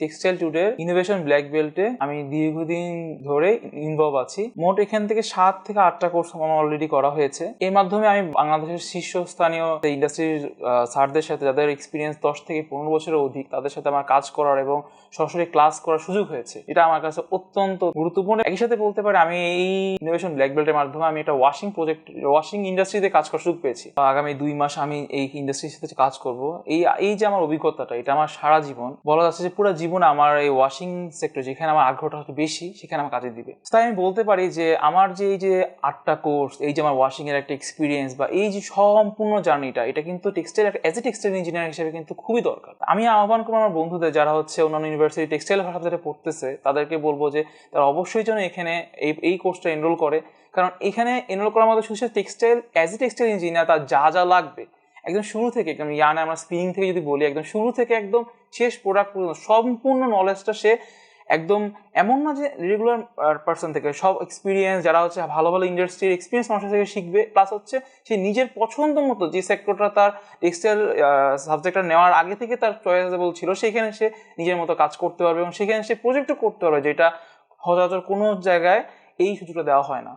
Textile টুডের innovation black বেল্টে আমি দীর্ঘদিন ধরে ইনভলভ আছি। মোট এখান থেকে সাত থেকে আটটা কোর্স আমার অলরেডি করা হয়েছে। এর মাধ্যমে আমি বাংলাদেশের শীর্ষস্থানীয় ইন্ডাস্ট্রির স্যারদের সাথে, যাদের এক্সপিরিয়েন্স দশ থেকে পনেরো বছরের অধিক, তাদের সাথে আমার কাজ করার এবং সরাসরি ক্লাস করার সুযোগ হয়েছে। এটা আমার কাছে অত্যন্ত গুরুত্বপূর্ণ। একই সাথে বলতে পারি, আমি এই ইনোভেশন ব্ল্যাক বেল্টের মাধ্যমে আমি একটা ওয়াশিং প্রজেক্ট ওয়াশিং ইন্ডাস্ট্রিতে কাজ করার সুযোগ পেয়েছি। আগামী দুই মাস আমি এই ইন্ডাস্ট্রির সাথে কাজ করব। এই এই যে আমার অভিজ্ঞতাটা, এটা আমার সারা জীবন, বলা যাচ্ছে যে পুরো জীবন আমার এই ওয়াশিং সেক্টর যেখানে আমার আগ্রহটা একটু বেশি, সেখানে আমার কাজে দিবে। তাই আমি বলতে পারি যে, আমার যে এই যে আটটা কোর্স এই যে আমার ওয়াশিং এর একটা এক্সপিরিয়েন্স বা এই যে সম্পূর্ণ জার্নিটা এটা কিন্তু textile as a textile engineer হিসেবে কিন্তু খুবই দরকার। আমি আহ্বান করব আমার বন্ধুদের, যারা হচ্ছে অন্যান্য ইউনিভার্সিটি টেক্সটাইল সাবজেক্টে পড়তেছে, তাদেরকে বলব যে, তারা অবশ্যই যেন এখানে এই এই কোর্সটা এনরোল করে। কারণ এখানে এনরোল করার মধ্যে শুধু textile as a textile engineer তার যা যা লাগবে। একদম শুরু থেকে একদম ইয়ানে আমরা স্পিনিং থেকে যদি বলি, একদম শুরু থেকে একদম শেষ প্রোডাক্ট পর্যন্ত, সম্পূর্ণ নলেজটা সে একদম এমন না যে রেগুলার পার্সন থেকে, সব এক্সপিরিয়েন্স যারা হচ্ছে ভালো ভালো ইন্ডাস্ট্রির এক্সপিরিয়েন্স মানুষের থেকে শিখবে প্লাস হচ্ছে সে নিজের পছন্দ মতো যে সেক্টরটা তার টেক্সটাইল সাবজেক্টটা নেওয়ার আগে থেকে তার চয়েসেবল ছিল, সেখানে সে নিজের মতো কাজ করতে পারবে এবং সেখানে সে প্রজেক্টও করতে পারবে, যেটা সচরাচর কোনো জায়গায় এই সুযোগটা দেওয়া হয় না।